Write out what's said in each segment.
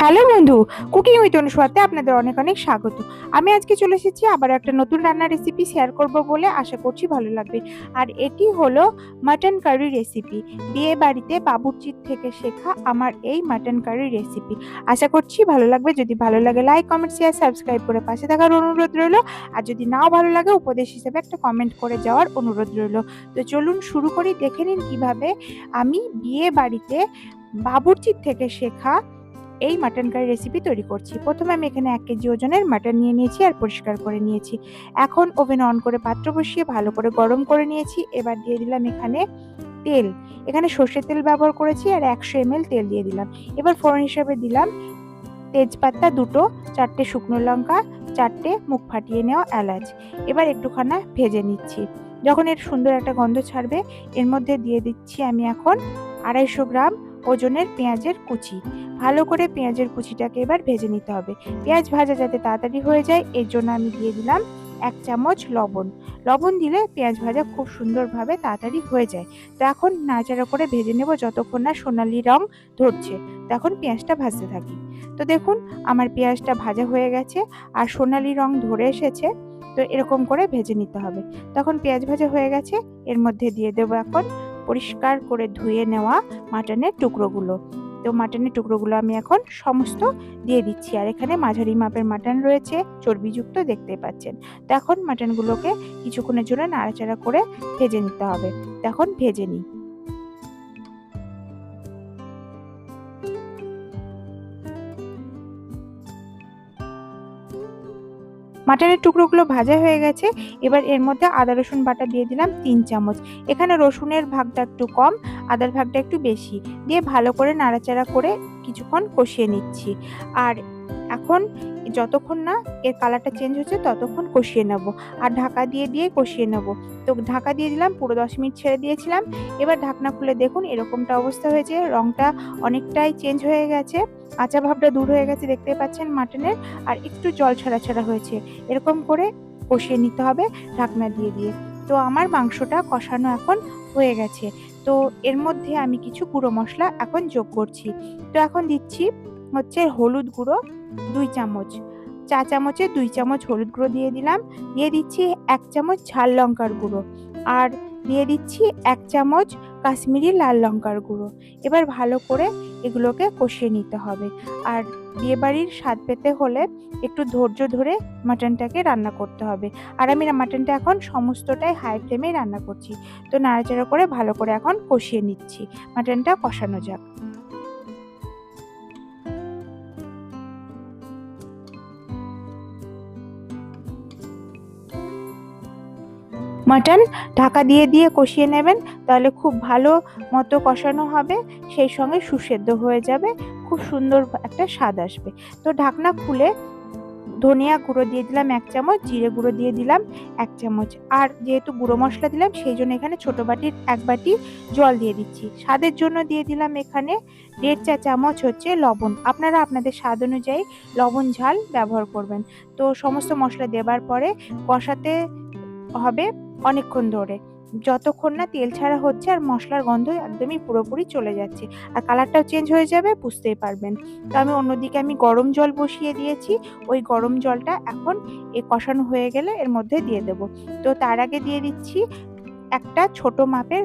Hello বন্ধু, cooking with অনুস্বাদে আপনাদের অনেক অনেক স্বাগত। আমি আজকে চলে এসেছি আবার একটা নতুন রান্নার রেসিপি শেয়ার করব বলে আশা করছি ভালো লাগবে। আর এটি হলো মাটন কারি রেসিপি বিয়ে বাড়িতে বাবুর্চির থেকে শেখা আমার এই মাটন কারি রেসিপি আশা করছি ভালো লাগবে। যদি ভালো লাগে লাইক কমেন্ট শেয়ার সাবস্ক্রাইব করে পাশে থাকার অনুরোধ রইল। আর যদি নাও ভালো লাগে, উপদেশ হিসেবে একটা কমেন্ট করে যাওয়ার অনুরোধ রইল। তো চলুন শুরু করি, দেখে নিন কীভাবে আমি বিয়ে বাড়িতে বাবুর্চির থেকে শেখা এই মাটন কারি রেসিপি তৈরি করছি। প্রথমে আমি এখানে এক কেজি ওজনের মাটন নিয়ে নিয়েছি আর পরিষ্কার করে নিয়েছি। এখন ওভেন অন করে পাত্র বসিয়ে ভালো করে গরম করে নিয়েছি। এবার দিয়ে দিলাম এখানে তেল। এখানে সর্ষের তেল ব্যবহার করেছি আর একশো এম তেল দিয়ে দিলাম। এবার ফোড়ন হিসাবে দিলাম তেজপাতা দুটো, চারটে শুকনো লঙ্কা, চারটে মুখ ফাটিয়ে নেওয়া এলাচ। এবার একটুখানা ভেজে নিচ্ছি। যখন এর সুন্দর একটা গন্ধ ছাড়বে, এর মধ্যে দিয়ে দিচ্ছি আমি এখন আড়াইশো গ্রাম ওজনের পেঁয়াজের কুচি। ভালো করে পেঁয়াজের কুচিটাকে এবার ভেজে নিতে হবে। পেঁয়াজ ভাজা যাতে তাড়াতাড়ি হয়ে যায়, এর জন্য আমি দিয়ে দিলাম এক চামচ লবণ। লবণ দিলে পেঁয়াজ ভাজা খুব সুন্দরভাবে তাড়াতাড়ি হয়ে যায়। তো এখন নাড়াচাড়া করে ভেজে নেব যতক্ষণ না সোনালি রং ধরছে। তখন পেঁয়াজটা ভাজতে থাকি। তো দেখুন, আমার পেঁয়াজটা ভাজা হয়ে গেছে আর সোনালি রং ধরে এসেছে। তো এরকম করে ভেজে নিতে হবে। তখন পেঁয়াজ ভাজা হয়ে গেছে, এর মধ্যে দিয়ে দেবো এখন পরিষ্কার করে ধুয়ে নেওয়া মাটনের টুকরোগুলো। তো মাটনের টুকরোগুলো আমি এখন সমস্ত দিয়ে দিচ্ছি। আর এখানে মাঝারি মাপের মাটন রয়েছে, চর্বিযুক্ত দেখতে পাচ্ছেন। তো এখন মাটনগুলোকে কিছুক্ষণের জন্য নাড়াচাড়া করে ভেজে নিতে হবে। তখন ভেজে নিই। মাটনের টুকরোগুলো ভাজা হয়ে গেছে। এবার এর মধ্যে আদা, রসুন বাটা দিয়ে দিলাম তিন চামচ। এখানে রসুনের ভাগটা একটু কম, আদার ভাগটা একটু বেশি। দিয়ে ভালো করে নাড়াচাড়া করে কিছুক্ষণ কষিয়ে নিচ্ছি। আর এখন যতক্ষণ না এর কালারটা চেঞ্জ হচ্ছে, ততক্ষণ কষিয়ে নেব। আর ঢাকা দিয়ে দিয়ে কষিয়ে নেব। তো ঢাকা দিয়ে দিলাম, পুরো দশ মিনিট ছেড়ে দিয়েছিলাম। এবার ঢাকনা খুলে দেখুন, এরকমটা অবস্থা হয়েছে। রংটা অনেকটাই চেঞ্জ হয়ে গেছে। আচা ভাবটা দূর হয়ে গেছে, দেখতে পাচ্ছেন মাটনের। আর একটু জল ছাড়া ছাড়া হয়েছে। এরকম করে কষিয়ে নিতে হবে ঢাকনা দিয়ে দিয়ে। তো আমার মাংসটা কষানো এখন হয়ে গেছে। তো এর মধ্যে আমি কিছু গুঁড়ো মশলা এখন যোগ করছি। তো এখন দিচ্ছি হচ্ছে হলুদ গুঁড়ো দুই চামচ। চা চামচে দুই চামচ হলুদ গুঁড়ো দিয়ে দিলাম। দিয়ে দিচ্ছি এক চামচ ঝাল লঙ্কার গুঁড়ো। আর দিয়ে দিচ্ছি এক চামচ কাশ্মীরি লাল লঙ্কার গুঁড়ো। এবার ভালো করে এগুলোকে কষিয়ে নিতে হবে। আর বিয়েবাড়ির স্বাদ পেতে হলে একটু ধৈর্য ধরে মাটনটাকে রান্না করতে হবে। আর আমি মাটনটা এখন সমস্তটাই হাই ফ্লেমে রান্না করছি। তো নাড়াচাড়া করে ভালো করে এখন কষিয়ে নিচ্ছি। মাটনটা কষানো যাক। মাটন, ঢাকা দিয়ে দিয়ে কষিয়ে নেবেন, তাহলে খুব ভালো মতো কষানো হবে, সেই সঙ্গে সুসেদ্ধ হয়ে যাবে, খুব সুন্দর একটা স্বাদ আসবে। তো ঢাকনা খুলে ধনিয়া গুঁড়ো দিয়ে দিলাম এক চামচ, জিরে গুঁড়ো দিয়ে দিলাম এক চামচ। আর যেহেতু গুঁড়ো মশলা দিলাম, সেই জন্য এখানে ছোটো বাটির এক বাটি জল দিয়ে দিচ্ছি। স্বাদের জন্য দিয়ে দিলাম এখানে দেড় চা চামচ হচ্ছে লবণ। আপনারা আপনাদের স্বাদ অনুযায়ী লবণ, ঝাল ব্যবহার করবেন। তো সমস্ত মশলা দেবার পরে কষাতে হবে। অনেকক্ষণ ধরে। যতক্ষণ না তেল ছাড়া হচ্ছে আর মশলার গন্ধ একদমই পুরোপুরি চলে যাচ্ছে। আর কালারটাও চেঞ্জ হয়ে যাবে, বুঝতেই পারবেন। তো আমি অন্যদিকে আমি গরম জল বসিয়ে দিয়েছি। ওই গরম জলটা এখন এ কষানো হয়ে গেলে এর মধ্যে দিয়ে দেব। তো তার আগে দিয়ে দিচ্ছি একটা ছোট মাপের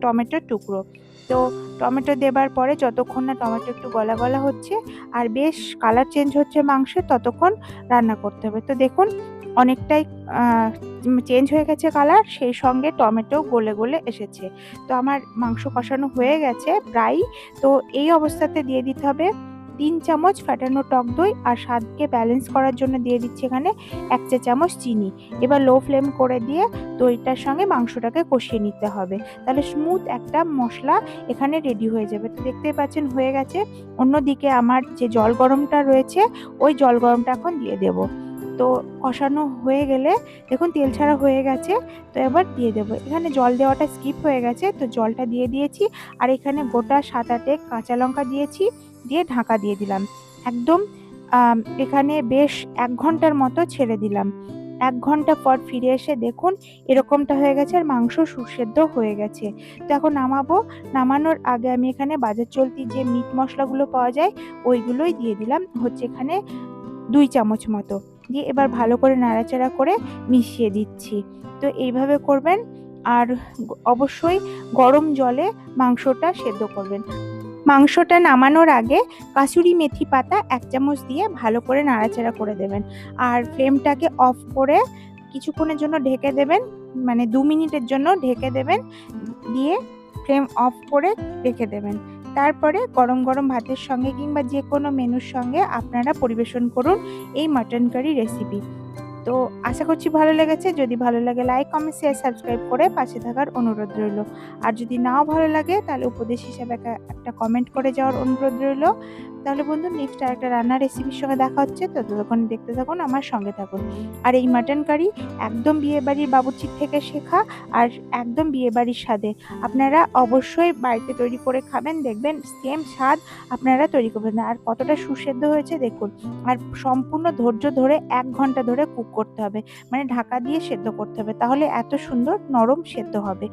টমেটোর টুকরো। তো টমেটো দেবার পরে যতক্ষণ না টমেটো একটু গলা গলা হচ্ছে আর বেশ কালার চেঞ্জ হচ্ছে মাংসের ততক্ষণ রান্না করতে হবে। তো দেখুন অনেকটাই চেঞ্জ হয়ে গেছে কালার সেই সঙ্গে টমেটো গলে গলে এসেছে। তো আমার মাংস কষানো হয়ে গেছে প্রায়। তো এই অবস্থাতে দিয়ে দিতে হবে তিন চামচ ফাটানো টক দই আর স্বাদকে ব্যালেন্স করার জন্য দিয়ে দিচ্ছি এখানে এক চা চামচ চিনি। এবার লো ফ্লেম করে দিয়ে দইটার সঙ্গে মাংসটাকে কষিয়ে নিতে হবে। তাহলে স্মুথ একটা মশলা এখানে রেডি হয়ে যাবে। তো দেখতেই পাচ্ছেন হয়ে গেছে। অন্যদিকে আমার যে জল গরমটা রয়েছে, ওই জল গরমটা এখন দিয়ে দেবো। তো কষানো হয়ে গেলে দেখুন তেল ছাড়া হয়ে গেছে, তো এবার দিয়ে দেবো। এখানে জল দেওয়াটা স্কিপ হয়ে গেছে, তো জলটা দিয়ে দিয়েছি। আর এখানে গোটা সাত আটে কাঁচা লঙ্কা দিয়েছি, দিয়ে ঢাকা দিয়ে দিলাম। একদম এখানে বেশ এক ঘণ্টার মতো ছেড়ে দিলাম। এক ঘণ্টা পর ফিরে এসে দেখুন এরকমটা হয়ে গেছে আর মাংস সুসেদ্ধ হয়ে গেছে। তো এখন নামাবো। নামানোর আগে আমি এখানে বাজার চলতি যে মিট মশলাগুলো পাওয়া যায়, ওইগুলোই দিয়ে দিলাম। হচ্ছে এখানে দুই চামচ মতো। দিয়ে এবার ভালো করে নাড়াচাড়া করে মিশিয়ে দিচ্ছি। তো এইভাবে করবেন আর অবশ্যই গরম জলে মাংসটা সেদ্ধ করবেন। মাংসটা নামানোর আগে কাসুরি মেথি পাতা এক চামচ দিয়ে ভালো করে নাড়াচাড়া করে দেবেন। আর ফ্লেমটাকে অফ করে কিছুক্ষণের জন্য ঢেকে দেবেন মানে দু মিনিটের জন্য ঢেকে দেবেন, দিয়ে ফ্লেম অফ করে রেখে দেবেন। তারপরে গরম গরম ভাতের সঙ্গে কিংবা যে কোনো মেনুর সঙ্গে আপনারা পরিবেশন করুন এই মাটন কারি রেসিপি তো আশা করছি ভালো লেগেছে। যদি ভালো লাগে লাইক কমেন্ট শেয়ার সাবস্ক্রাইব করে পাশে থাকার অনুরোধ রইল। আর যদি নাও ভালো লাগে, তাহলে উপদেশ হিসাবে একটা- কমেন্ট করে যাওয়ার অনুরোধ রইল। তাহলে বন্ধু নেক্সট আর একটা রান্নার রেসিপির সঙ্গে দেখা হচ্ছে। তো ততক্ষণ দেখতে থাকুন, আমার সঙ্গে থাকুন। আর এই মাটন কারি একদম বিয়েবাড়ির বাবুর্চির থেকে শেখা আর একদম বিয়েবাড়ির স্বাদে। আপনারা অবশ্যই বাড়িতে তৈরি করে খাবেন, দেখবেন সেম স্বাদ আপনারা তৈরি করবেন। আর কতটা সুসেদ্ধ হয়েছে, দেখুন। আর সম্পূর্ণ ধৈর্য ধরে এক ঘণ্টা ধরে কুক করতে হবে। মানে ঢাকা দিয়ে সেদ্ধ করতে হবে, তাহলে এত সুন্দর নরম সেদ্ধ হবে।